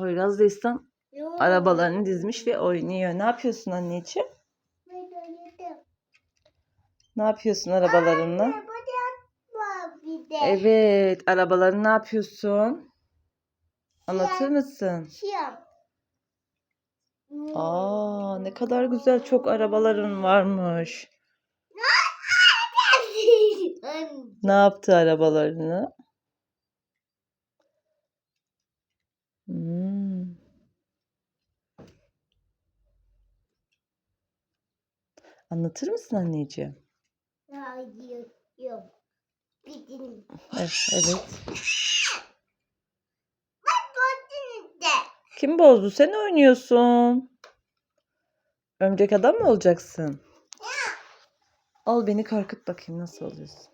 Poyraz da Yok. arabalarını dizmiş ve oynuyor. Ne yapıyorsun anneciğim? Ne yapıyorsun arabalarınla? Anne. Evet, arabalarını ne yapıyorsun? Anlatır mısın? Aa, ne kadar güzel çok arabaların varmış. Ne yaptı arabalarını? Anlatır mısın anneciğim? Hayır, yok. Gidin. Evet. Kim bozdu? Sen oynuyorsun. Örümcek adam mı olacaksın? Al beni korkut bakayım nasıl oluyorsun.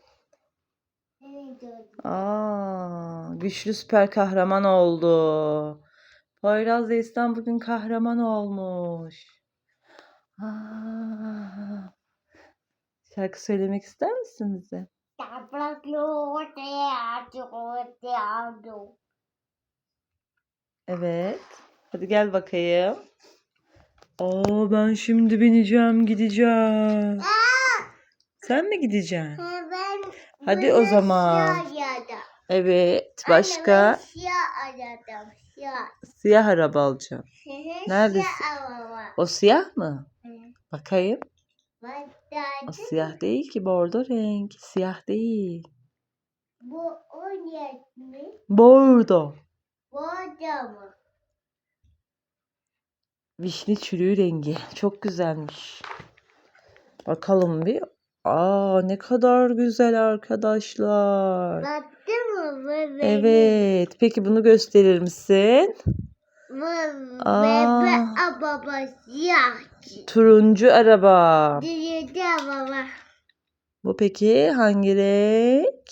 Aa, güçlü süper kahraman oldu. Poyraz İslam bugün kahraman olmuş. Aa, şarkı söylemek ister misin bize? Evet. Hadi gel bakayım. Aa, ben şimdi bineceğim, gideceğim. Sen mi gideceksin? Ben Hadi o zaman. Evet. Anne, ben Başka siyah aradım. Siyah. siyah araba alacağım. Neredesin? Siyah araba. O siyah mı? Bakayım. O siyah değil ki bordo renk. Siyah değil. bu yaş mı? Bordo. Da mı? Vişne çürüğü rengi. Çok güzelmiş. Bakalım bir. Aa ne kadar güzel arkadaşlar. Baktın mı? Evet. Peki bunu gösterir misin? Aa. Turuncu araba. Bu peki hangi renk?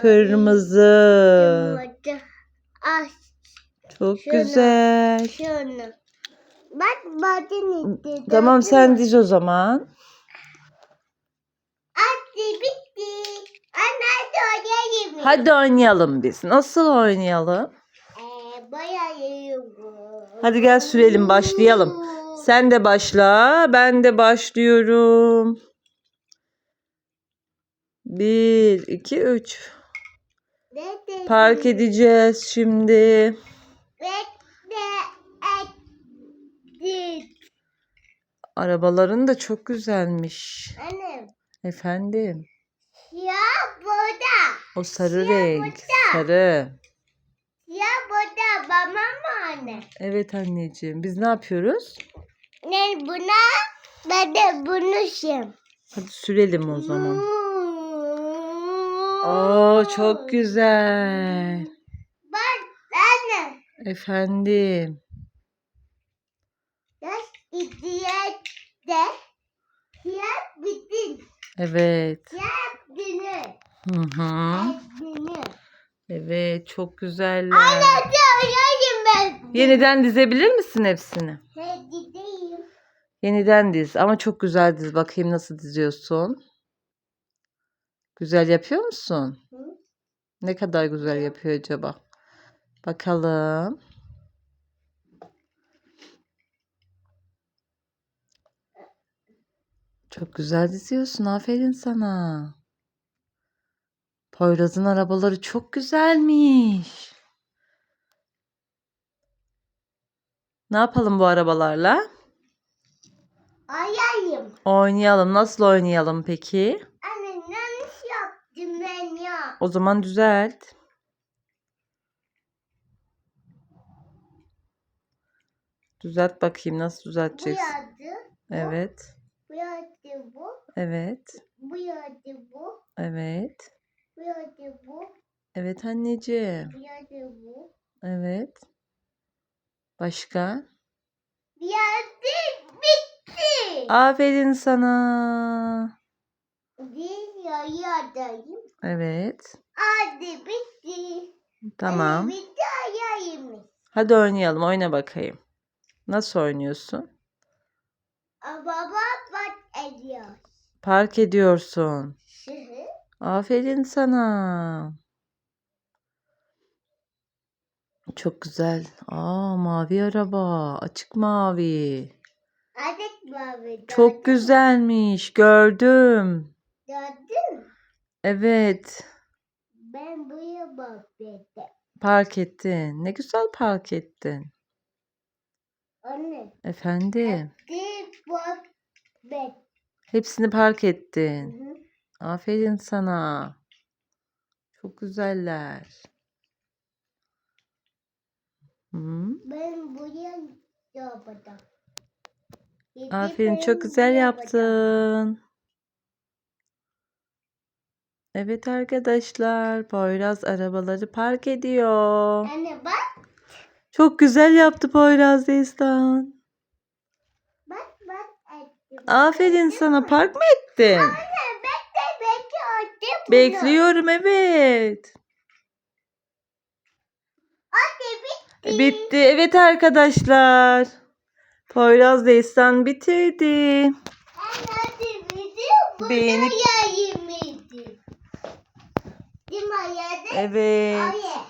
Kırmızı. Ah Çok güzel. şunu. Bak itti. Tamam sen diz o zaman. Hadi oynayalım biz. Nasıl oynayalım? Ee, bayayım. Hadi gel sürelim başlayalım. Sen de başla. Ben de başlıyorum. Bir, iki, üç. Park edeceğiz şimdi. Arabaların da çok güzelmiş. Annem. Efendim. Ya burada. O sarı Siyah renk. burada. Sarı. Ya burada baba mı anne? Evet anneciğim. Biz ne yapıyoruz? Ne buna? Ben de bunu şim. Hadi sürelim o zaman. Oo çok güzel. Bak anne. Efendim. Yaş ihtiyat de. Ya bitin. Evet. Ya dini. Hı hı. Evet çok güzeller. Anne doyayım ben. Yeniden dizebilir misin hepsini? Hadi gideyim. Yeniden diz ama çok güzel diz. Bakayım nasıl diziyorsun. Güzel yapıyor musun? Hı? Ne kadar güzel yapıyor acaba? Bakalım. Çok güzel diziyorsun. Aferin sana. Poyraz'ın arabaları çok güzelmiş. Ne yapalım bu arabalarla? Ayayım. Oynayalım. Nasıl oynayalım peki? Anne yanlış yaptım ben ya. O zaman düzelt. Düzelt bakayım nasıl Bu düzelteceksin. yazdı. Evet. Bu yazdı bu. Evet. Bu yazdı bu. Evet. Yazdı bu. Evet anneciğim. Yazdı bu. Evet. Başka? Yazdı bitti. Aferin sana. Bir yayadayım. Evet. Hadi bitti. Tamam. Hadi bitti ayayım. Hadi oynayalım. Oyna bakayım. Nasıl oynuyorsun? Baba bak ediyor. Park ediyorsun. Hı hı. Aferin sana. Çok güzel. Aa mavi araba. Açık mavi. Adet mavi. Çok güzelmiş. Gördüm. Gördün mü? Evet. Ben buraya bakıyordum. Park ettin. Ne güzel park ettin. Anne. Efendim. Hepsini park Hı ettin. hı. Aferin sana. Çok güzeller. Hı? Ben buraya yapacağım. Aferin çok güzel yaptın. Evet arkadaşlar, Poyraz arabaları park ediyor. Anne bak. Çok güzel yaptı Poyraz Destan. Bak bak. ettim. Aferin sana. Park mı ettin? Anne Bekliyorum evet. Anne bitti. Bitti. Evet arkadaşlar. Poyraz Destan bitirdi. Beğenip-. Evet.